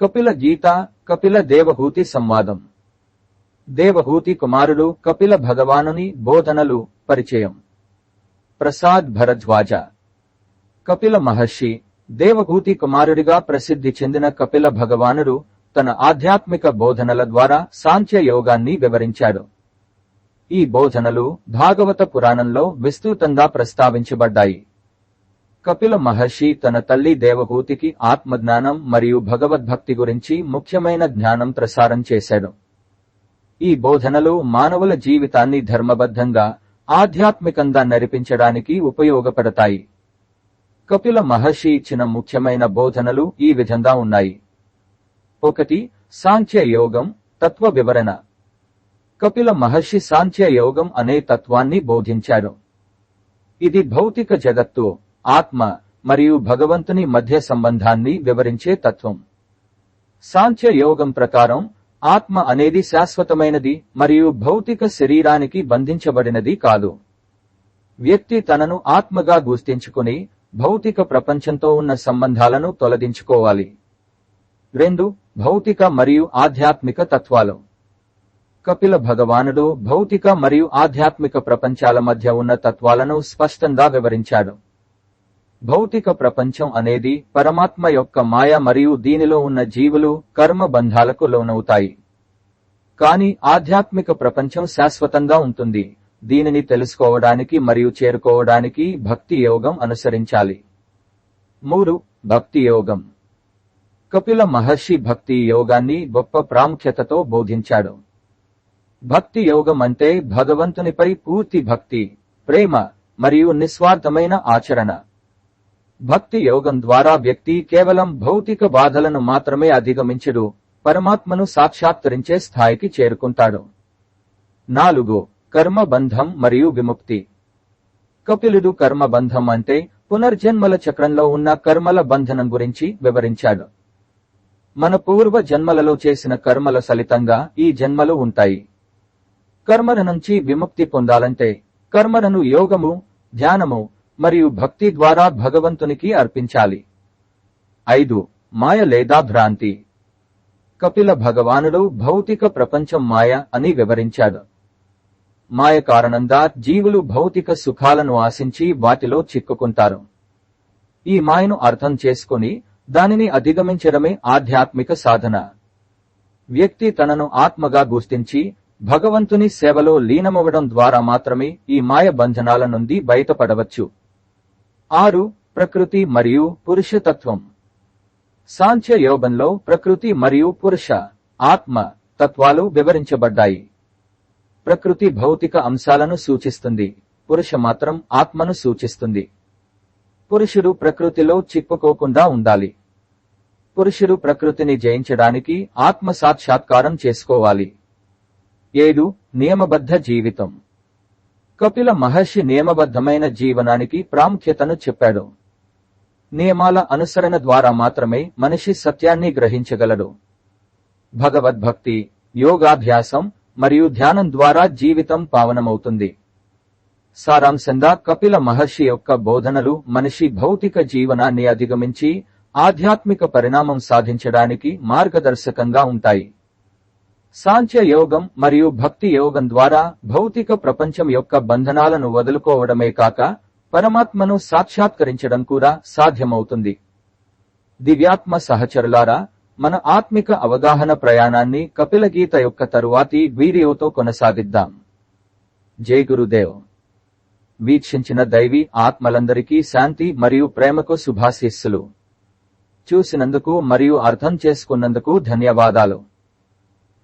కపిల గీత కపిల దేవహూతి సంవాదం. దేవహూతి కుమారుడు కపిల భగవానుని బోధనలు పరిచయం. ప్రసాద్ భరద్వాజ. కపిల మహర్షి దేవహూతి కుమారుడిగా ప్రసిద్ధి చెందిన కపిల భగవానుడు తన ఆధ్యాత్మిక బోధనల ద్వారా సాంఖ్య యోగాన్ని వివరించాడు. ఈ బోధనలు భాగవత పురాణంలో విస్తృతంగా ప్రస్తావించబడ్డాయి. కపిల మహర్షి తన తల్లి దేవహూతికి ఆత్మజ్ఞానం మరియు భగవద్భక్తి గురించి ముఖ్యమైన జ్ఞానం ప్రసారం చేశాడు. ఈ బోధనలు మానవుల జీవితాన్ని ధర్మబద్ధంగా ఆధ్యాత్మికంగా నడిపించడానికి ఉపయోగపడతాయి. కపిల మహర్షి ఇచ్చిన ముఖ్యమైన బోధనలు ఈ విధంగా ఉన్నాయి. ఒకటి సాంఖ్య యోగం తత్వ వివరణ. కపిల మహర్షి సాంఖ్య యోగం అనే తత్వాన్ని బోధించారు ఇది భౌతిక జగత్తు. ఆత్మ మరియు భగవంతుని మధ్య సంబంధాన్ని వివరించే తత్వం. సాంఖ్య యోగం ప్రకారం ఆత్మ అనేది శాశ్వతమైనది మరియు భౌతిక శరీరానికి బంధించబడినది కాదు. వ్యక్తి తనను ఆత్మగా గుర్తించుకుని భౌతిక ప్రపంచంతో ఉన్న సంబంధాలను తొలగించుకోవాలి. రెండు భౌతిక మరియు ఆధ్యాత్మిక తత్వాలు. కపిల భగవానుడు భౌతిక మరియు ఆధ్యాత్మిక ప్రపంచాల మధ్య ఉన్న తత్వాలను స్పష్టంగా వివరించాడు. భౌతిక ప్రపంచం అనేది పరమాత్మ యొక్క మాయ మరియు దీనిలో ఉన్న జీవులు కర్మ బంధాలకు లోనవుతాయి. కానీ ఆధ్యాత్మిక ప్రపంచం శాశ్వతంగా ఉంటుంది. దీనిని తెలుసుకోవడానికి మరియు చేరుకోవడానికి భక్తి యోగం అనుసరించాలి. మూడు భక్తి యోగం. కపిల మహర్షి భక్తి యోగాన్ని గొప్ప ప్రాముఖ్యతతో బోధించాడు. భక్తి యోగం అంటే భగవంతునిపై పూర్తి భక్తి ప్రేమ మరియు నిస్వార్థమైన ఆచరణ. భక్తి యోగం ద్వారా వ్యక్తి కేవలం భౌతిక బాధలను మాత్రమే అధిగమించడు పరమాత్మను సాక్షాత్కరించే స్థాయికి చేరుకుంటాడు. నాలుగు కర్మబంధం మరియు విముక్తి. కపిలుడు కర్మబంధం అంటే పునర్జన్మల చక్రంలో ఉన్న కర్మల బంధనం గురించి వివరించాడు. మన పూర్వ జన్మలలో చేసిన కర్మల ఫలితంగా ఈ జన్మలు ఉంటాయి. కర్మల నుంచి విముక్తి పొందాలంటే కర్మలను యోగము ధ్యానము మరియు భక్తి ద్వారా భగవంతునికి అర్పించాలి. ఐదు మాయ లేదా భ్రాంతి. కపిల భగవానుడు భౌతిక ప్రపంచం మాయ అని వివరించాడు. మాయ కారణంగా జీవులు భౌతిక సుఖాలను ఆశించి వాటిలో చిక్కుకుంటారు. ఈ మాయను అర్థం చేసుకుని దానిని అధిగమించడమే ఆధ్యాత్మిక సాధన. వ్యక్తి తనను ఆత్మగా గుర్తించి భగవంతుని సేవలో లీనమవ్వడం ద్వారా మాత్రమే ఈ మాయ బంధనాల నుండి బయటపడవచ్చు. ఆరు ప్రకృతి మరియు పురుషతత్వం సాంఖ్య యోగంలో ప్రకృతి మరియు పురుష ఆత్మ తత్వాలు వివరించబడ్డాయి. ప్రకృతి భౌతిక అంశాలను సూచిస్తుంది. పురుష మాత్రం ఆత్మను సూచిస్తుంది. పురుషుడు ప్రకృతిలో చిక్కుకోకుండా ఉండాలి. పురుషుడు ప్రకృతిని జయించడానికి ఆత్మ సాక్షాత్కారం చేసుకోవాలి. ఏడు నియమబద్ధ జీవితం. కపిల మహర్షి నియమబద్ధమైన జీవనానికి ప్రాముఖ్యతను చెప్పాడు. నియమాల అనుసరణ ద్వారా మాత్రమే మనిషి సత్యాన్ని గ్రహించగలడు. భగవద్భక్తి యోగాభ్యాసం మరియు ధ్యానం ద్వారా జీవితం పావనమవుతుంది. సారాంశంగా కపిల మహర్షి యొక్క బోధనలు మనిషి భౌతిక జీవనాన్ని అధిగమించి ఆధ్యాత్మిక పరిణామం సాధించడానికి మార్గదర్శకంగా ఉంటాయి. సాంఖ్య యోగం మరియు భక్తి యోగం ద్వారా భౌతిక ప్రపంచం యొక్క బంధనాలను వదులుకోవడమే కాక పరమాత్మను సాక్షాత్కరించడం కూడా సాధ్యమవుతుంది. దివ్యాత్మ సహచరులారా మన ఆత్మిక అవగాహన ప్రయాణాన్ని కపిల గీత యొక్క తరువాతి వీడియోతో కొనసాగిద్దాం. జై గురుదేవ్. వీక్షించిన దైవీ ఆత్మలందరికీ శాంతి మరియు ప్రేమకు శుభాశీస్సులు. చూసినందుకు మరియు అర్థం చేసుకున్నందుకు ధన్యవాదాలు.